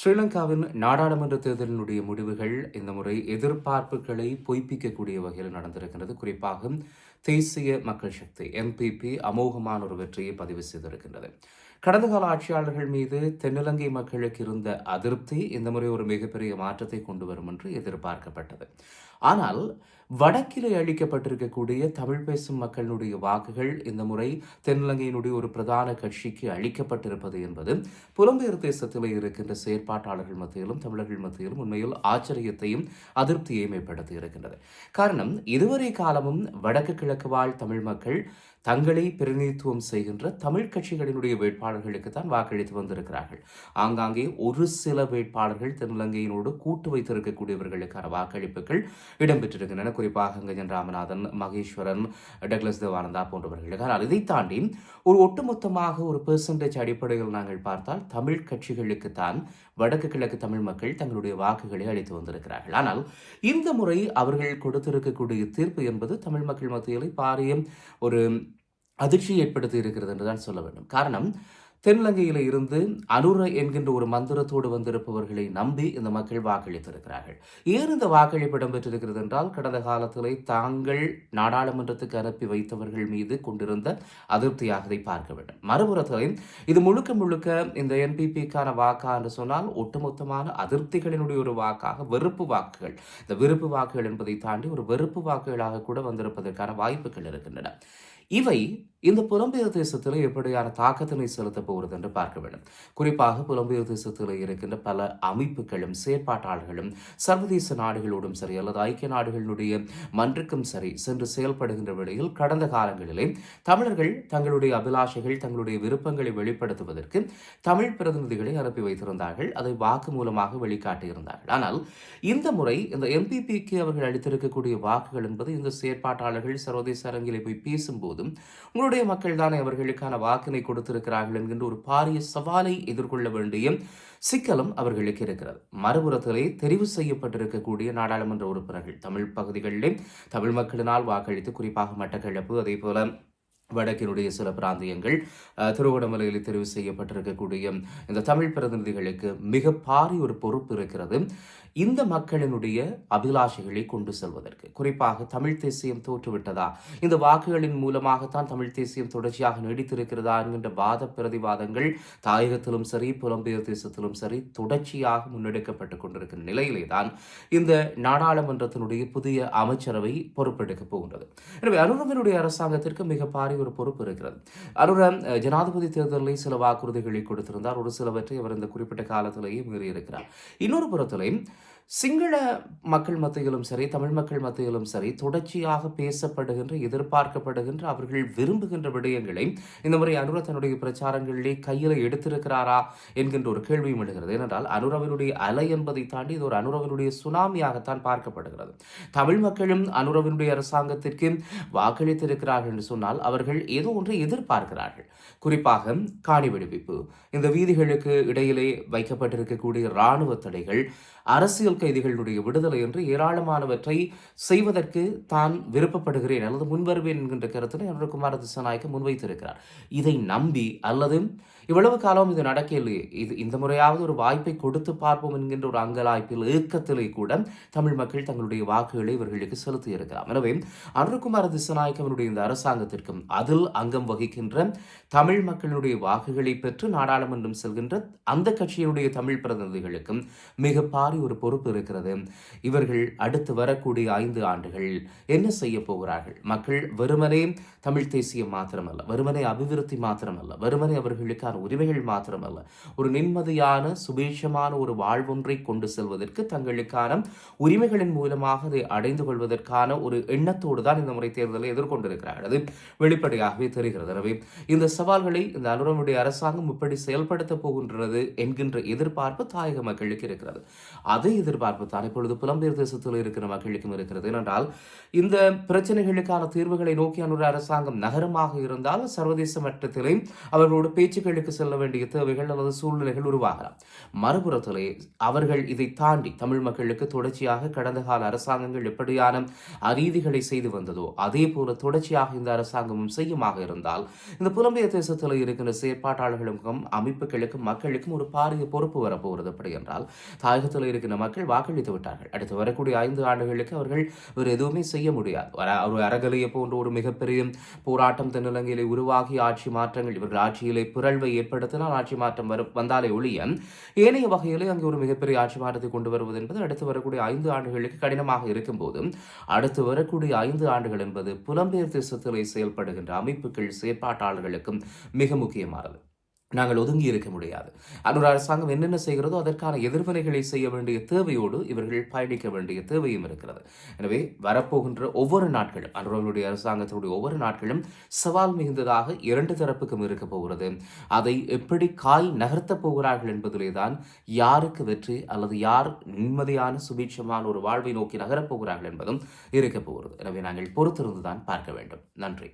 ஸ்ரீலங்காவின் நாடாளுமன்ற தேர்தலினுடைய முடிவுகள் இந்த முறை எதிர்பார்ப்புகளை பொய்ப்பிக்கக்கூடிய வகையில் நடந்திருக்கிறது குறிப்பாக தேசிய மக்கள் சக்தி எம்பிபி அமோகமான ஒரு வெற்றியை பதிவு செய்திருக்கின்றது. கடந்த கால ஆட்சியாளர்கள் மீது தென்னிலங்கை மக்களுக்கு இருந்த அதிருப்தி இந்த முறை ஒரு மிகப்பெரிய மாற்றத்தை கொண்டு வரும் என்று எதிர்பார்க்கப்பட்டது. ஆனால் வடக்கிலே அளிக்கப்பட்டிருக்கக்கூடிய தமிழ் பேசும் மக்களுடைய வாக்குகள் இந்த முறை தென்னிலங்கையினுடைய ஒரு பிரதான கட்சிக்கு அளிக்கப்பட்டிருப்பது என்பது புலம்பெயர் தேசத்தில் இருக்கின்ற செயற்பாட்டாளர்கள் மத்தியிலும் தமிழர்கள் மத்தியிலும் உண்மையில் ஆச்சரியத்தையும் அதிருப்தியையும் ஏற்படுத்தி இருக்கின்றது. காரணம் இதுவரை காலமும் வடக்கு கிழக்கு வாழ் தமிழ் மக்கள் தங்களை பிரதிநிதித்துவம் செய்கின்ற தமிழ் கட்சிகளினுடைய வேட்பாளர்களுக்கு தான் வாக்களித்து வந்திருக்கிறார்கள். ஆங்காங்கே ஒரு சில வேட்பாளர்கள் தென்னிலங்கையினோடு கூட்டு வைத்திருக்கக்கூடியவர்களுக்கான வாக்களிப்புகள் இடம்பெற்றிருக்கின்றன. குறிப்பாக கங்கஜன் ராமநாதன் மகேஸ்வரன் டக்ளஸ் தேவானந்தா போன்றவர்களுக்கு ஆனால் இதை தாண்டி ஒரு ஒட்டுமொத்தமாக ஒரு பெர்சன்டேஜ் அடிப்படையில் நாங்கள் பார்த்தால் தமிழ் கட்சிகளுக்கு தான் வடக்கு கிழக்கு தமிழ் மக்கள் தங்களுடைய வாக்குகளை அளித்து வந்திருக்கிறார்கள். ஆனால் இந்த முறை அவர்கள் கொடுத்திருக்கக்கூடிய தீர்ப்பு என்பது தமிழ் மக்கள் மத்தியில் பாரிய ஒரு அதிர்ச்சி ஏற்படுத்தி இருக்கிறது என்றுதான் சொல்ல வேண்டும். காரணம் தென்னிலங்கையில் இருந்து அனுர என்கின்ற ஒரு மந்திரத்தோடு வந்திருப்பவர்களை நம்பி இந்த மக்கள் வாக்களித்திருக்கிறார்கள். ஏன் இந்த வாக்களிப்பு இடம்பெற்றிருக்கிறது என்றால் கடந்த காலத்திலே தாங்கள் நாடாளுமன்றத்துக்கு அனுப்பி வைத்தவர்கள் மீது கொண்டிருந்த அதிருப்தியாக இதை பார்க்க வேண்டும். மறுபுறத்திலே இது முழுக்க முழுக்க இந்த என்பிபிக்கான வாக்கா என்று சொன்னால் ஒட்டுமொத்தமான அதிருப்திகளினுடைய ஒரு வாக்காக வெறுப்பு வாக்குகள். இந்த வெறுப்பு வாக்குகள் என்பதை தாண்டி ஒரு வெறுப்பு வாக்குகளாக கூட வந்திருப்பதற்கான வாய்ப்புகள் இருக்கின்றன. இவை இந்த புலம்பெயர் தேசத்தில் எப்படியான தாக்கத்தினை செலுத்தப் போகிறது என்று பார்க்க வேண்டும். குறிப்பாக புலம்பெயர் தேசத்தில் இருக்கின்ற பல அமைப்புகளும் செயற்பாட்டாளர்களும் சர்வதேச நாடுகளோடும் சரி அல்லது ஐக்கிய நாடுகளினுடைய மன்றுக்கும் சரி சென்று செயல்படுகின்ற வேளையில் கடந்த காலங்களிலே தமிழர்கள் தங்களுடைய அபிலாஷைகள் தங்களுடைய விருப்பங்களை வெளிப்படுத்துவதற்கு தமிழ் பிரதிநிதிகளை அனுப்பி வைத்திருந்தார்கள். அதை வாக்கு மூலமாக வெளிக்காட்டியிருந்தார்கள். ஆனால் இந்த முறை இந்த எம்பிபிக்கு அவர்கள் அளித்திருக்கக்கூடிய வாக்குகள் என்பது இந்த செயற்பாட்டாளர்கள் சர்வதேச அரங்கிலே போய் பேசும்போதும் உங்களுடைய மக்கள் தானே அவர்களுக்கான வாக்கினை கொடுத்திருக்கிறார்கள் என்கின்ற ஒரு பாரிய சவாலை எதிர்கொள்ள வேண்டிய சிக்கலும் அவர்களுக்கு இருக்கிறது. மறுபுறத்திலே தெரிவு செய்யப்பட்டிருக்கக்கூடிய நாடாளுமன்ற உறுப்பினர்கள் தமிழ் பகுதிகளிலே தமிழ் மக்களினால் வாக்களித்து குறிப்பாக மட்டக்களப்பு அதே போல வடக்கினுடைய சில பிராந்தியங்கள் திருவண்ணாமலையில் தெரிவு செய்யப்பட்டிருக்கக்கூடிய இந்த தமிழ் பிரதிநிதிகளுக்கு மிக பாரி ஒரு பொறுப்பு இருக்கிறது. இந்த மக்களினுடைய அபிலாஷைகளை கொண்டு செல்வதற்கு. குறிப்பாக தமிழ் தேசியம் தோற்றுவிட்டதா? இந்த வாக்குகளின் மூலமாகத்தான் தமிழ் தேசியம் தொடர்ச்சியாக நீடித்திருக்கிறதா என்கின்ற வாத பிரதிவாதங்கள் தாயகத்திலும் சரி புலம்பெயர் தேசத்திலும் சரி தொடர்ச்சியாக முன்னெடுக்கப்பட்டு கொண்டிருக்கிற நிலையிலே தான் இந்த நாடாளுமன்றத்தினுடைய புதிய அமைச்சரவை பொறுப்பெடுக்கப் போகின்றது. எனவே அனுரவனுடைய அரசாங்கத்திற்கு மிக மாதிரி ஒரு பொறுப்பு இருக்கிறது. அனுரம் ஜனாதிபதி தேர்தலில் சில வாக்குறுதிகளை கொடுத்திருந்தார். ஒரு சிலவற்றை அவர் இந்த குறிப்பிட்ட காலத்திலேயே மீறியிருக்கிறார். இன்னொரு புறத்திலையும் சிங்கள மக்கள் மத்தியிலும் சரி தமிழ் மக்கள் மத்தியிலும் சரி தொடர்ச்சியாக பேசப்படுகின்ற எதிர்பார்க்கப்படுகின்ற அவர்கள் விரும்புகின்ற விடயங்களை இந்த முறை அனுர தன்னுடைய பிரச்சாரங்களிலே கையில் எடுத்திருக்கிறாரா என்கின்ற ஒரு கேள்வியும் எழுகிறது. ஏனென்றால் அனுரவினுடைய அலை என்பதை தாண்டி இது ஒரு அனுரவினுடைய சுனாமியாகத்தான் பார்க்கப்படுகிறது. தமிழ் மக்களும் அனுரவினுடைய அரசாங்கத்திற்கு வாக்களித்திருக்கிறார்கள் என்று சொன்னால் அவர்கள் ஏதோ ஒன்றை எதிர்பார்க்கிறார்கள். குறிப்பாக காணி விடுவிப்பு இந்த வீதிகளுக்கு இடையிலே வைக்கப்பட்டிருக்கக்கூடிய இராணுவ தடைகள் அரசியல் கைதிகளுடைய விடுதலை என்று ஏராளமானவற்றை செய்வதற்கு தான் விருப்பப்படுகிறேன். அல்லது முன்வருவேன் என்கின்ற கருத்தினை அனுரகுமார திசாநாயக்க முன்வைத்திருக்கிறார். இதை நம்பி அல்லது இவ்வளவு காலம் இது நடக்கலையே இது இந்த முறையாவது ஒரு வாய்ப்பை கொடுத்து பார்ப்போம் என்கின்ற ஒரு அங்கலாய்ப்பில் ஏக்கத்திலே கூட தமிழ் மக்கள் தங்களுடைய வாக்குகளை இவர்களுக்கு செலுத்தியிருக்கலாம். எனவே அனுர்குமார திசநாயக்கவனுடைய இந்த அரசாங்கத்திற்கும் அதில் அங்கம் வகிக்கின்ற தமிழ் மக்களுடைய வாக்குகளை பெற்று நாடாளுமன்றம் செல்கின்ற அந்த கட்சியினுடைய தமிழ் பிரதிநிதிகளுக்கும் மிக பாரி ஒரு பொறுப்பு இருக்கிறது. இவர்கள் அடுத்து வரக்கூடிய ஐந்து ஆண்டுகள் என்ன செய்ய போகிறார்கள்? மக்கள் வெறுமனே தமிழ் தேசியம் மாத்திரமல்ல வெறுமனே அபிவிருத்தி மாத்திரமல்ல வெறுமனே அவர்களுக்கான உரிமைகள் மாத்திரமல்ல ஒரு நிம்மதியான சுபீட்சமான ஒரு வாழ்வொன்றை கொண்டு செல்வதற்கு தங்களுக்கான உரிமைகளின் மூலமாக அதை அடைந்து கொள்வதற்கான ஒரு எண்ணத்தோடு தான் இந்த முறை தேர்தலை எதிர்கொண்டிருக்கிறார்கள். அது வெளிப்படையாகவே தெரிகிறது. எனவே இந்த சவால்களை இந்த அனுரமுடைய அரசாங்கம் இப்படி செயல்படுத்த போகின்றது என்கின்ற எதிர்பார்ப்பு தாயக மக்களுக்கு இருக்கிறது. அதே எதிர்பார்ப்பு தான் இப்பொழுது புலம்பெயர் தேசத்தில் இருக்கிற மக்களுக்கும் இருக்கிறது. ஏனென்றால் இந்த பிரச்சனைகளுக்கான தீர்வுகளை நோக்கி அனுர அரசாங்கம் நகரமாக இருந்தால் சர்வதேச மட்டத்திலே அவர்களோட பேச்சுக்களுக்கு செல்ல வேண்டிய தேவைகள் அல்லது சூழ்நிலைகள் உருவாகலாம். மறுபுறத்திலே அவர்கள் இதை தாண்டி தமிழ் மக்களுக்கு தொடர்ச்சியாக கடந்த கால அரசாங்கங்கள் எப்படியான அநீதிகளை செய்து வந்ததோ அதே போல தொடர்ச்சியாக இந்த அரசாங்கமும் செய்யுமாக இருந்தால் இந்த புலம்பெயர் தேசத்தில் இருக்கின்ற செயற்பாட்டாளர்களுக்கும் அமைப்புகளுக்கும் மக்களுக்கும் ஒரு பாரிய பொறுப்பு வரப்போகிறது. அப்படி என்றால் தாயகத்தில் இருக்கின்ற மக்கள் வாக்களித்து விட்டார்கள். அடுத்து வரக்கூடிய ஐந்து ஆண்டுகளுக்கு அவர்கள் வேறு எதுவுமே செய்ய முடியாது. ஒரு அறகலையை போன்ற ஒரு மிகப்பெரிய போராட்டம் தென்னிலங்கையிலே உருவாகி ஆட்சி மாற்றங்கள் இவர்கள் ஆட்சியிலே பிறழ்வை ஏற்படுத்தினால் ஆட்சி மாற்றம் வரும் வந்தாலே ஒழிய ஏனைய வகையிலே அங்கே ஒரு மிகப்பெரிய ஆட்சி மாற்றத்தை கொண்டு வருவது என்பது அடுத்து வரக்கூடிய ஐந்து ஆண்டுகளுக்கு கடினமாக இருக்கும் போதும் அடுத்து வரக்கூடிய ஐந்து ஆண்டுகள் என்பது புலம்பெயர் தேசத்திலே செயல்படுகின்ற அமைப்புகள் செயற்பாட்டாளர்களுக்கும் மிக முக்கியமானது. நாங்கள் ஒதுங்கி இருக்க முடியாது. அன்னொரு அரசாங்கம் என்னென்ன செய்கிறதோ அதற்கான எதிர்வினைகளை செய்ய வேண்டிய தேவையோடு இவர்கள் பயணிக்க வேண்டிய தேவையும் இருக்கிறது. எனவே வரப்போகின்ற ஒவ்வொரு நாட்களும் அன்றவர்களுடைய அரசாங்கத்தினுடைய ஒவ்வொரு நாட்களும் சவால் மிகுந்ததாக இரண்டு தரப்புக்கும் இருக்க போகிறது. அதை எப்படி காய் நகர்த்தப் போகிறார்கள் என்பதிலே தான் யாருக்கு வெற்றி அல்லது யார் நிம்மதியான சுபீட்சமான ஒரு வாழ்வை நோக்கி நகரப் போகிறார்கள் என்பதும் இருக்க போகிறது. எனவே நாங்கள் பொறுத்திருந்து தான் பார்க்க வேண்டும். நன்றி.